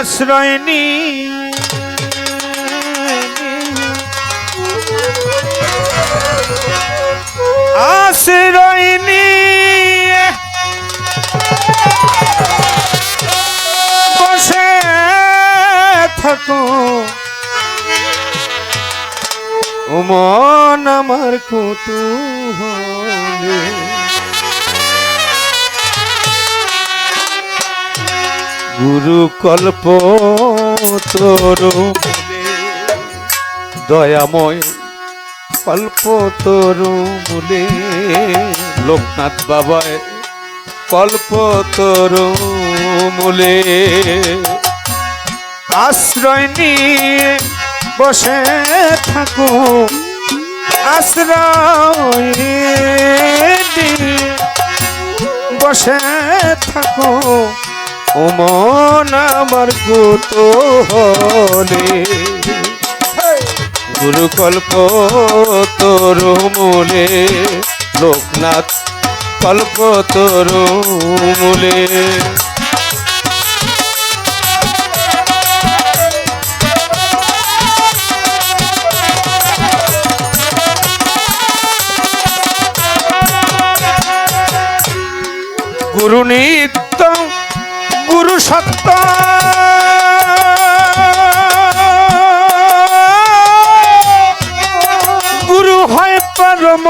আশ্রয় নি মন আমার কৌতূহলে গুরু কল্প তোর দয়াময় কল্প তোর মূলে লোকনাথ বাবায় কল্প তোর মূলে আশ্রয় নিয়ে বসে থাকো আশ্রয় বসে থাকো ও মন আমার কুতূহলে গুরুকল্প তোর মূলে। লোকনাথ কল্প তোর মূলে। গুরু নিত্য, গুরু সত্য। গুরু হয় পরম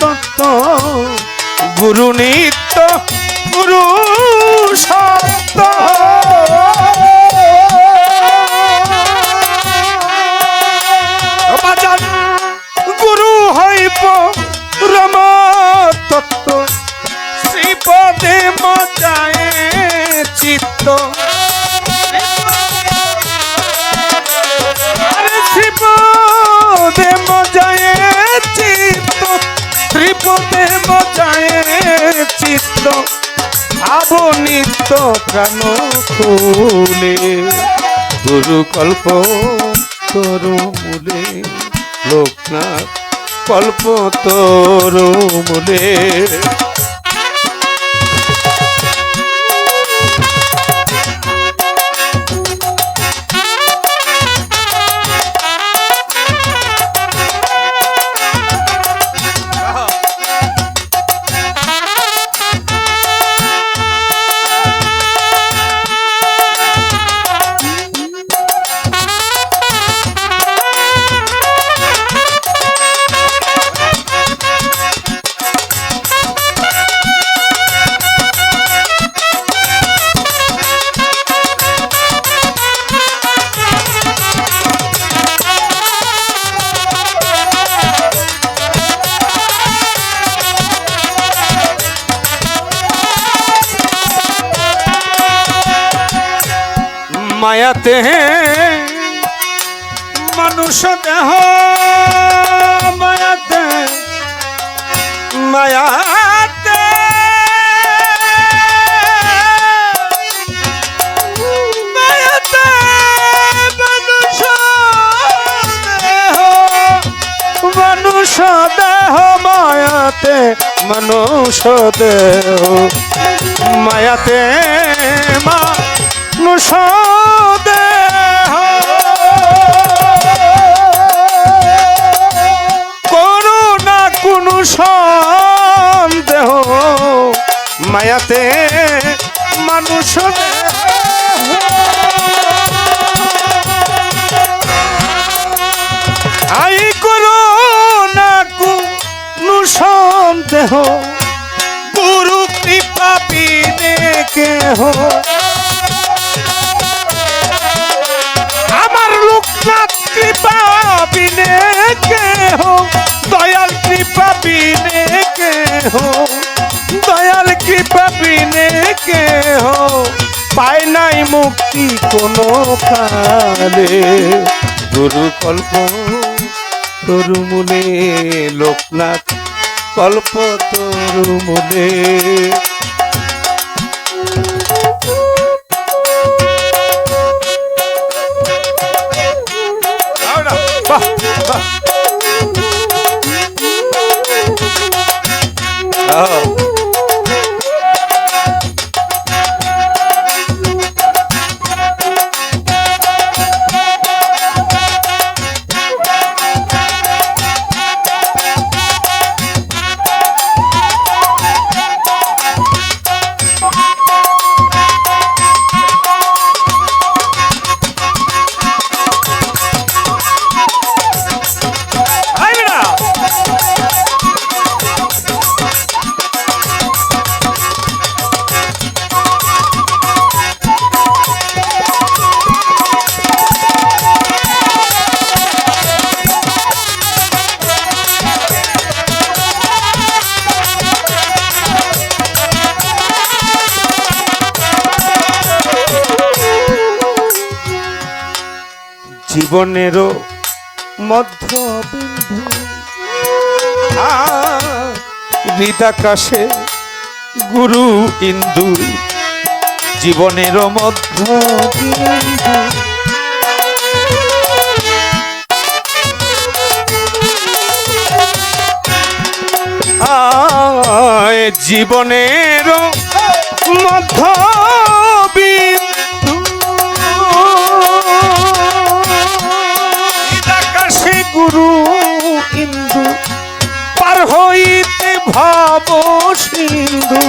তত্ত্ব, গুরু নিত্য, গুরু সত্য। গুরু হইব রম চিত্ত আরে শ্রীপদে মজায় চিত্ত শ্রীপদে মজায় চিত্ত ভাব নিত্য প্রাণ খুলে গুরু কল্প তরু মূলে লোকনাথ কল্প তরু মায়াতে মানুষ দেহ মায়াতে মায়াতে। মায়াতে মানুষ দেহ মানুষ দেহ মায়াতে, মানুষ দেহ। মায়াতে মানুষ সন্দেহ মায়াতে মানুষ দেহ আই করো না কোনো সন্দেহ গুরু কৃপা বিনে কেহ। মুক্তি কোনো কালে। গুরু কল্প তরু মনে লোকনাথ কল্প তরু জীবনেরও মধ্যবিন্দু। হৃদাকাশে গুরু ইন্দু জীবনেরও মধ্যবিন্দু। আয় জীবনের ভাব সিন্ধু।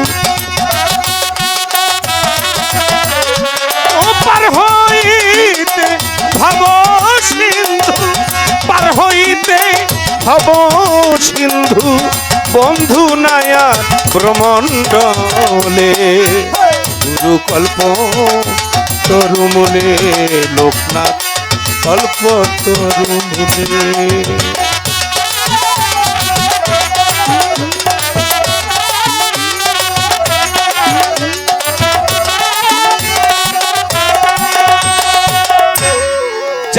পার হইতে ভাব সিন্ধু, পার হইতে ভাব সিন্ধু। বন্ধু নায়া ব্রহ্মণ্ডলে গুরু কল্প তরু মনে লোকনাথ কল্প তরু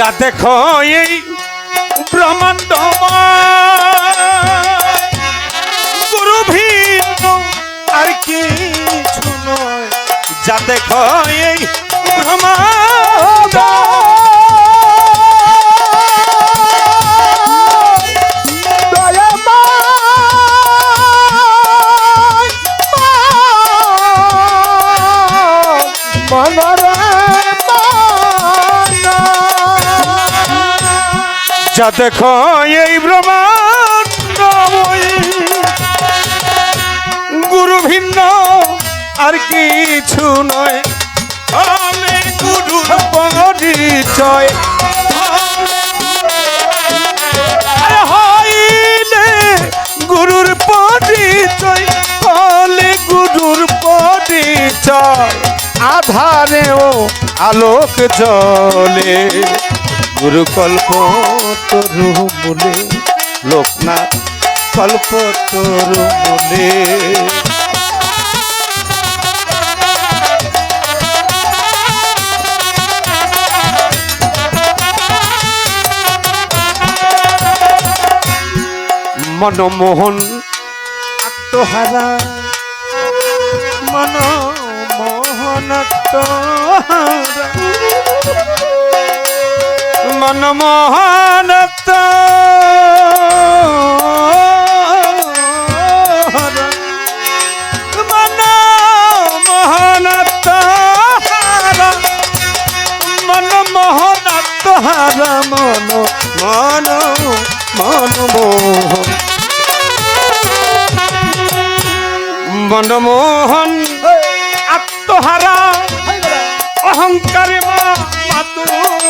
যা দেখো এই ব্রহ্মাণ্ড গুরু ভিন্ন আর কিছু নয়। যা দেখো এই ব্রহ্মাণ্ড যা দেখো এই ব্রহ্মাণ্ডময়ী। গুরু ভিন্ন, আর কিছু নয়। আমি গুরুর পরিচয় হইলে গুরুর পরিচয় হলে গুরুর পরিচয় আধারেও আলোক জলে গুরু কল্প তরু বলে লোকনাথ কল্প তরু বলে। মনমোহন আত্মহারা মনমোহন আত্মহারা। মনমোহন আত্মহারা মনমোহন আত্মহারা মনমোহন আত্মহারা মন মন মনমোহন মনমোহন আত্মহারা। অহংকারে মা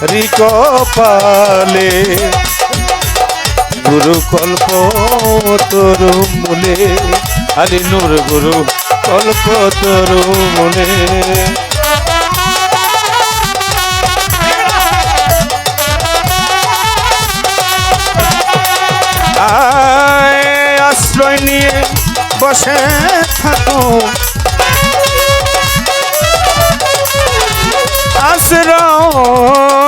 তারি গুরু কল্প তরু মূলে আরে নূর গুরু কল্প তরু মূলে। আশ্রয় নিয়ে বসে থাকো। আশ্রয়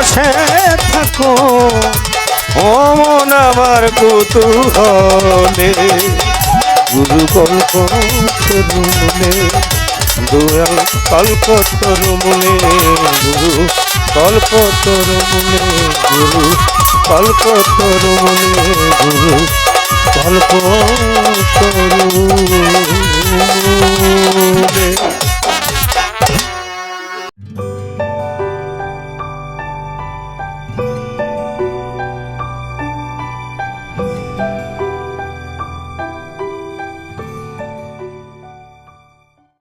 বসে থাকো। ও মন আমার কুতুহলে। গুরু কল্প তরুমুলে দুয়াল কল্প তরুমুলে গুরু কল্প তরুমুলে গুরু কল্প তরুমুলে গুরু কল্প